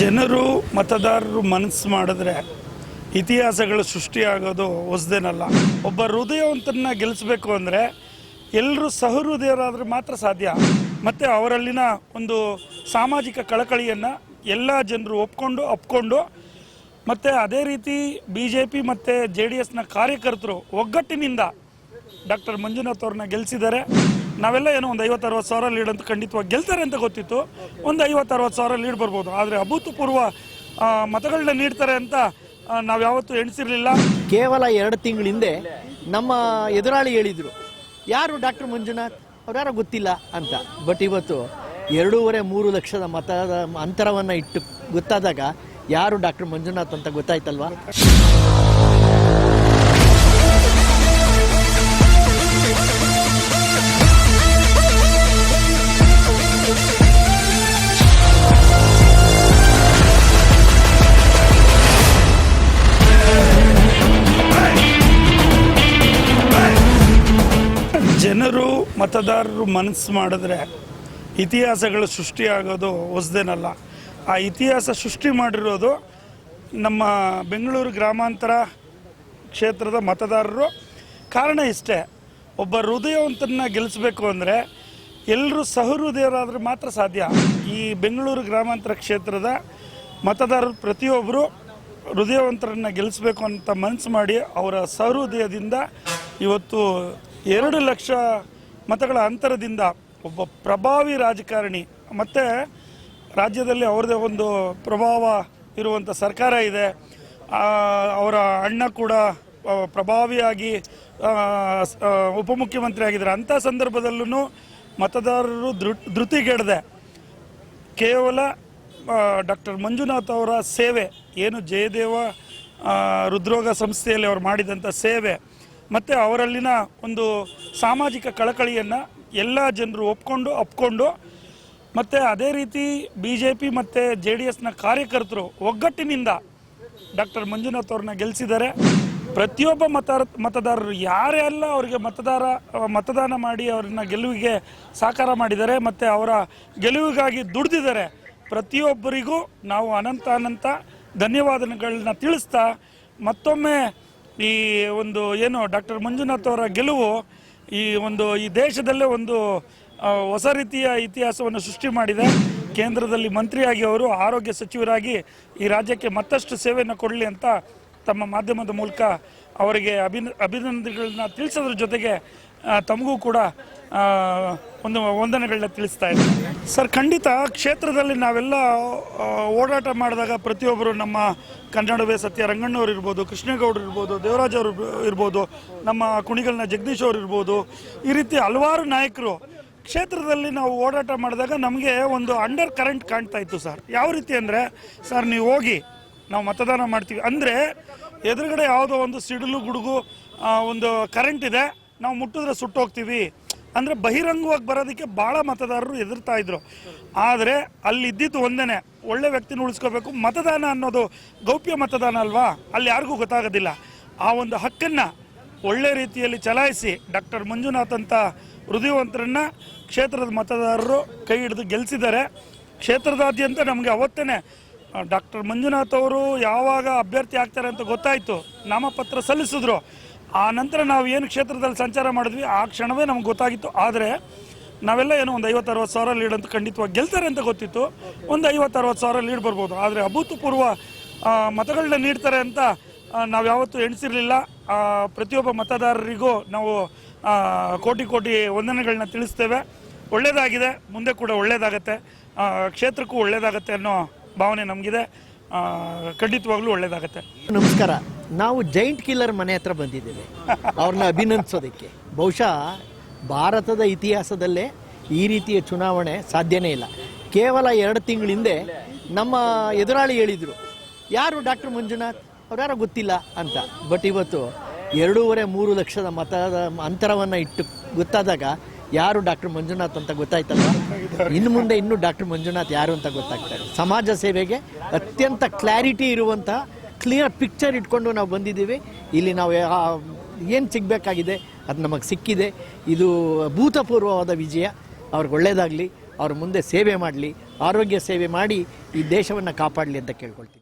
ಜನರು, ಮತದಾರರು ಮನಸ್ಸು ಮಾಡಿದ್ರೆ ಇತಿಹಾಸಗಳು ಸೃಷ್ಟಿಯಾಗೋದು ಹೊಸದೇನಲ್ಲ. ಒಬ್ಬ ಹೃದಯವಂತನ ಗೆಲ್ಲಿಸ್ಬೇಕು ಅಂದರೆ ಎಲ್ಲರೂ ಸಹೃದಯರಾದರೆ ಮಾತ್ರ ಸಾಧ್ಯ. ಮತ್ತು ಅವರಲ್ಲಿನ ಒಂದು ಸಾಮಾಜಿಕ ಕಳಕಳಿಯನ್ನು ಎಲ್ಲ ಜನರು ಒಪ್ಕೊಂಡು ಒಪ್ಕೊಂಡು, ಮತ್ತು ಅದೇ ರೀತಿ ಬಿ ಜೆ ಪಿ ಮತ್ತು ಜೆ ಡಿ ಎಸ್ನ ಕಾರ್ಯಕರ್ತರು ಒಗ್ಗಟ್ಟಿನಿಂದ ಡಾಕ್ಟರ್ ಮಂಜುನಾಥ್ ಅವ್ರನ್ನ ಗೆಲ್ಲಿಸಿದ್ದಾರೆ. ನಾವೆಲ್ಲ ಏನೋ ಒಂದು ಐವತ್ತು ಅರವತ್ತು ಸಾವಿರ ಲೀಡ್ ಅಂತ ಖಂಡಿತವಾಗಿ ಗೆಲ್ತಾರೆ ಅಂತ ಗೊತ್ತಿತ್ತು. ಒಂದು ಐವತ್ತು ಅರವತ್ತು ಸಾವಿರ ಲೀಡ್ ಬರ್ಬೋದು. ಆದರೆ ಅಭೂತಪೂರ್ವ ಮತಗಳನ್ನ ನೀಡ್ತಾರೆ ಅಂತ ನಾವು ಯಾವತ್ತೂ ಎಣಿಸಿರಲಿಲ್ಲ. ಕೇವಲ ಎರಡು ತಿಂಗಳ ಹಿಂದೆ ನಮ್ಮ ಎದುರಾಳಿ ಹೇಳಿದರು. ಯಾರು ಡಾಕ್ಟರ್ ಮಂಜುನಾಥ್? ಅವ್ರ್ಯಾರೋ ಗೊತ್ತಿಲ್ಲ ಅಂತ. ಬಟ್ ಇವತ್ತು ಎರಡೂವರೆ ಮೂರು ಲಕ್ಷದ ಮತದ ಅಂತರವನ್ನು ಇಟ್ಟು ಗೊತ್ತಾದಾಗ ಯಾರು ಡಾಕ್ಟರ್ ಮಂಜುನಾಥ್ ಅಂತ ಗೊತ್ತಾಯ್ತಲ್ವಾ? ಜನರು ಮತದಾರರು ಮನಸ್ಸು ಮಾಡಿದ್ರೆ ಇತಿಹಾಸಗಳು ಸೃಷ್ಟಿಯಾಗೋದು ಹೊಸದೇನಲ್ಲ. ಆ ಇತಿಹಾಸ ಸೃಷ್ಟಿ ಮಾಡಿರೋದು ನಮ್ಮ ಬೆಂಗಳೂರು ಗ್ರಾಮಾಂತರ ಕ್ಷೇತ್ರದ ಮತದಾರರು. ಕಾರಣ ಇಷ್ಟೇ, ಒಬ್ಬ ಹೃದಯವಂತನ ಗೆಲ್ಲಿಸ್ಬೇಕು ಅಂದರೆ ಎಲ್ಲರೂ ಸಹೃದಯರಾದರೆ ಮಾತ್ರ ಸಾಧ್ಯ. ಈ ಬೆಂಗಳೂರು ಗ್ರಾಮಾಂತರ ಕ್ಷೇತ್ರದ ಮತದಾರರು ಪ್ರತಿಯೊಬ್ಬರು ಹೃದಯವಂತರನ್ನು ಗೆಲ್ಲಿಸ್ಬೇಕು ಅಂತ ಮನಸ್ಸು ಮಾಡಿ ಅವರ ಸಹೃದಯದಿಂದ ಇವತ್ತು ಎರಡು ಲಕ್ಷ ಮತಗಳ ಅಂತರದಿಂದ ಒಬ್ಬ ಪ್ರಭಾವಿ ರಾಜಕಾರಣಿ, ಮತ್ತು ರಾಜ್ಯದಲ್ಲಿ ಅವ್ರದ್ದೇ ಒಂದು ಪ್ರಭಾವ ಇರುವಂಥ ಸರ್ಕಾರ ಇದೆ. ಅವರ ಅಣ್ಣ ಕೂಡ ಪ್ರಭಾವಿಯಾಗಿ ಉಪಮುಖ್ಯಮಂತ್ರಿ ಆಗಿದ್ದಾರೆ. ಅಂಥ ಸಂದರ್ಭದಲ್ಲೂ ಮತದಾರರು ಧೃ ಧೃತಿಗೆಡದೆ ಕೇವಲ ಡಾಕ್ಟರ್ ಮಂಜುನಾಥ್ ಅವರ ಸೇವೆ, ಏನು ಜಯದೇವ ಹೃದ್ರೋಗ ಸಂಸ್ಥೆಯಲ್ಲಿ ಅವರು ಮಾಡಿದಂಥ ಸೇವೆ ಮತ್ತು ಅವರಲ್ಲಿನ ಒಂದು ಸಾಮಾಜಿಕ ಕಳಕಳಿಯನ್ನು ಎಲ್ಲ ಜನರು ಒಪ್ಕೊಂಡು ಒಪ್ಕೊಂಡು, ಮತ್ತು ಅದೇ ರೀತಿ ಬಿ ಜೆ ಪಿ ಮತ್ತು ಜೆ ಡಿ ಎಸ್ನ ಕಾರ್ಯಕರ್ತರು ಒಗ್ಗಟ್ಟಿನಿಂದ ಡಾಕ್ಟರ್ ಮಂಜುನಾಥ್ ಅವ್ರನ್ನ ಗೆಲ್ಲಿಸಿದ್ದಾರೆ ಪ್ರತಿಯೊಬ್ಬ ಮತ ಮತದಾರರು ಯಾರೆಲ್ಲ ಅವರಿಗೆ ಮತದಾರ, ಮತದಾನ ಮಾಡಿ ಅವ್ರನ್ನ ಗೆಲುವಿಗೆ ಸಾಕಾರ ಮಾಡಿದ್ದಾರೆ, ಮತ್ತು ಅವರ ಗೆಲುವಿಗಾಗಿ ದುಡಿದಿದ್ದಾರೆ. ಪ್ರತಿಯೊಬ್ಬರಿಗೂ ನಾವು ಅನಂತ ಅನಂತ ಧನ್ಯವಾದಗಳನ್ನ ತಿಳಿಸ್ತಾ ಮತ್ತೊಮ್ಮೆ ಈ ಒಂದು ಏನು ಡಾಕ್ಟರ್ ಮಂಜುನಾಥ್ ಅವರ ಗೆಲುವು ಈ ಒಂದು ಈ ದೇಶದಲ್ಲೇ ಒಂದು ಹೊಸ ರೀತಿಯ ಇತಿಹಾಸವನ್ನು ಸೃಷ್ಟಿ ಮಾಡಿದೆ. ಕೇಂದ್ರದಲ್ಲಿ ಮಂತ್ರಿಯಾಗಿ ಅವರು, ಆರೋಗ್ಯ ಸಚಿವರಾಗಿ ಈ ರಾಜ್ಯಕ್ಕೆ ಮತ್ತಷ್ಟು ಸೇವೆಯನ್ನು ಕೊಡಲಿ ಅಂತ ತಮ್ಮ ಮಾಧ್ಯಮದ ಮೂಲಕ ಅವರಿಗೆ ಅಭಿನ, ಅಭಿನಂದನೆಗಳನ್ನ ತಿಳಿಸೋದ್ರ ಜೊತೆಗೆ ತಮಗೂ ಕೂಡ ಒಂದು ವಂದನೆಗಳನ್ನ ತಿಳಿಸ್ತಾ ಇದ್ದೀನಿ ಸರ್, ಖಂಡಿತ ಕ್ಷೇತ್ರದಲ್ಲಿ ನಾವೆಲ್ಲ ಓಡಾಟ ಮಾಡಿದಾಗ ಪ್ರತಿಯೊಬ್ಬರು ನಮ್ಮ ಕನ್ನಡವೇ ಸತ್ಯ. ರಂಗಣ್ಣವ್ರು ಇರ್ಬೋದು, ಕೃಷ್ಣೇಗೌಡರು ಇರ್ಬೋದು, ದೇವರಾಜ್ ಅವರು ಇರ್ಬೋದು, ನಮ್ಮ ಕುಣಿಗಲ್ನ ಜಗದೀಶ್ ಅವರು ಇರ್ಬೋದು, ಈ ರೀತಿ ಹಲವಾರು ನಾಯಕರು ಕ್ಷೇತ್ರದಲ್ಲಿ ನಾವು ಓಡಾಟ ಮಾಡಿದಾಗ ನಮಗೆ ಒಂದು ಅಂಡರ್ ಕರೆಂಟ್ ಕಾಣ್ತಾ ಇತ್ತು ಸರ್. ಯಾವ ರೀತಿ ಅಂದರೆ, ಸರ್, ನೀವು ಹೋಗಿ, ನಾವು ಮತದಾನ ಮಾಡ್ತೀವಿ. ಅಂದರೆ ಎದುರುಗಡೆ ಯಾವುದೋ ಒಂದು ಸಿಡಿಲು ಗುಡುಗು ಒಂದು ಕರೆಂಟ್ ಇದೆ. ನಾವು ಮುಟ್ಟಿದ್ರೆ ಸುಟ್ಟೋಗ್ತೀವಿ ಅಂದರೆ ಬಹಿರಂಗವಾಗಿ ಬರೋದಕ್ಕೆ ಭಾಳ ಮತದಾರರು ಎದುರ್ತಾ ಇದ್ರು. ಆದರೆ ಅಲ್ಲಿ ಇದ್ದಿದ್ದು ಒಂದೇನೆ, ಒಳ್ಳೆ ವ್ಯಕ್ತಿನ ಉಳಿಸ್ಕೋಬೇಕು. ಮತದಾನ ಅನ್ನೋದು ಗೌಪ್ಯ ಮತದಾನ ಅಲ್ವಾ? ಅಲ್ಲಿ ಯಾರಿಗೂ ಗೊತ್ತಾಗೋದಿಲ್ಲ. ಆ ಒಂದು ಹಕ್ಕನ್ನು ಒಳ್ಳೆ ರೀತಿಯಲ್ಲಿ ಚಲಾಯಿಸಿ ಡಾಕ್ಟರ್ ಮಂಜುನಾಥ್ ಅಂತ ಹೃದಯವಂತರನ್ನ ಕ್ಷೇತ್ರದ ಮತದಾರರು ಕೈ ಹಿಡಿದು ಗೆಲ್ಲಿಸಿದ್ದಾರೆ ಕ್ಷೇತ್ರದಾದ್ಯಂತ ನಮಗೆ ಅವತ್ತೇ ಡಾಕ್ಟರ್ ಮಂಜುನಾಥ್ ಅವರು ಯಾವಾಗ ಅಭ್ಯರ್ಥಿ ಆಗ್ತಾರೆ ಅಂತ ಗೊತ್ತಾಯಿತು. ನಾಮಪತ್ರ ಸಲ್ಲಿಸಿದ್ರು. ಆ ನಂತರ ನಾವು ಏನು ಕ್ಷೇತ್ರದಲ್ಲಿ ಸಂಚಾರ ಮಾಡಿದ್ವಿ, ಆ ಕ್ಷಣವೇ ನಮ್ಗೆ ಗೊತ್ತಾಗಿತ್ತು. ಆದರೆ ನಾವೆಲ್ಲ ಏನೋ ಒಂದು ಐವತ್ತು ಅರವತ್ತು ಸಾವಿರ ಲೀಡ್ ಅಂತ ಖಂಡಿತವಾಗಿ ಗೆಲ್ತಾರೆ ಅಂತ ಗೊತ್ತಿತ್ತು. ಒಂದು ಐವತ್ತು ಅರವತ್ತು ಸಾವಿರ ಲೀಡ್ ಬರ್ಬೋದು. ಆದರೆ ಅಭೂತಪೂರ್ವ ಮತಗಳನ್ನ ನೀಡ್ತಾರೆ ಅಂತ ನಾವು ಯಾವತ್ತೂ ಎಣಿಸಿರಲಿಲ್ಲ. ಪ್ರತಿಯೊಬ್ಬ ಮತದಾರರಿಗೂ ನಾವು ಕೋಟಿ ಕೋಟಿ ವಂದನೆಗಳನ್ನ ತಿಳಿಸ್ತೇವೆ. ಒಳ್ಳೆಯದಾಗಿದೆ ಮುಂದೆ ಕೂಡ ಒಳ್ಳೆಯದಾಗತ್ತೆ ಕ್ಷೇತ್ರಕ್ಕೂ ಒಳ್ಳೆಯದಾಗತ್ತೆ ಅನ್ನೋ ಭಾವನೆ ನಮಗಿದೆ. ಖಂಡಿತವಾಗ್ಲೂ ಒಳ್ಳೆಯದಾಗತ್ತೆ ನಮಸ್ಕಾರ. ನಾವು ಜೈಂಟ್ ಕಿಲ್ಲರ್ ಮನೆ ಹತ್ರ ಬಂದಿದ್ದೇವೆ. ಅವ್ರನ್ನ ಅಭಿನಂದಿಸೋದಕ್ಕೆ. ಬಹುಶಃ ಭಾರತದ ಇತಿಹಾಸದಲ್ಲೇ ಈ ರೀತಿಯ ಚುನಾವಣೆ ಸಾಧ್ಯನೇ ಇಲ್ಲ. ಕೇವಲ ಎರಡು ತಿಂಗಳ ಹಿಂದೆ ನಮ್ಮ ಎದುರಾಳಿ ಹೇಳಿದರು, ಯಾರು ಡಾಕ್ಟರ್ ಮಂಜುನಾಥ್? ಅವ್ರ್ಯಾರೋ ಗೊತ್ತಿಲ್ಲ ಅಂತ. ಬಟ್ ಇವತ್ತು ಎರಡೂವರೆ ಮೂರು ಲಕ್ಷದ ಮತದ ಅಂತರವನ್ನು ಇಟ್ಟು ಗೊತ್ತಾದಾಗ ಯಾರು ಡಾಕ್ಟರ್ ಮಂಜುನಾಥ್ ಅಂತ ಗೊತ್ತಾಯ್ತಲ್ಲ ಇನ್ನು ಮುಂದೆ ಇನ್ನೂ ಡಾಕ್ಟರ್ ಮಂಜುನಾಥ್ ಯಾರು ಅಂತ ಗೊತ್ತಾಗ್ತಾರೆ. ಸಮಾಜ ಸೇವೆಗೆ ಅತ್ಯಂತ ಕ್ಲಾರಿಟಿ ಇರುವಂಥ ಕ್ಲಿಯರ್ ಪಿಕ್ಚರ್ ಇಟ್ಕೊಂಡು ನಾವು ಬಂದಿದ್ದೀವಿ. ಇಲ್ಲಿ ನಾವು ಏನು ಸಿಗಬೇಕಾಗಿದೆ, ಅದು ನಮಗೆ ಸಿಕ್ಕಿದೆ. ಇದು ಭೂತಪೂರ್ವವಾದ ವಿಜಯ. ಅವ್ರಿಗೆ ಒಳ್ಳೆಯದಾಗಲಿ ಅವ್ರ ಮುಂದೆ ಸೇವೆ ಮಾಡಲಿ, ಆರೋಗ್ಯ ಸೇವೆ ಮಾಡಿ ಈ ದೇಶವನ್ನು ಕಾಪಾಡಲಿ ಅಂತ ಕೇಳ್ಕೊಳ್ತೀನಿ.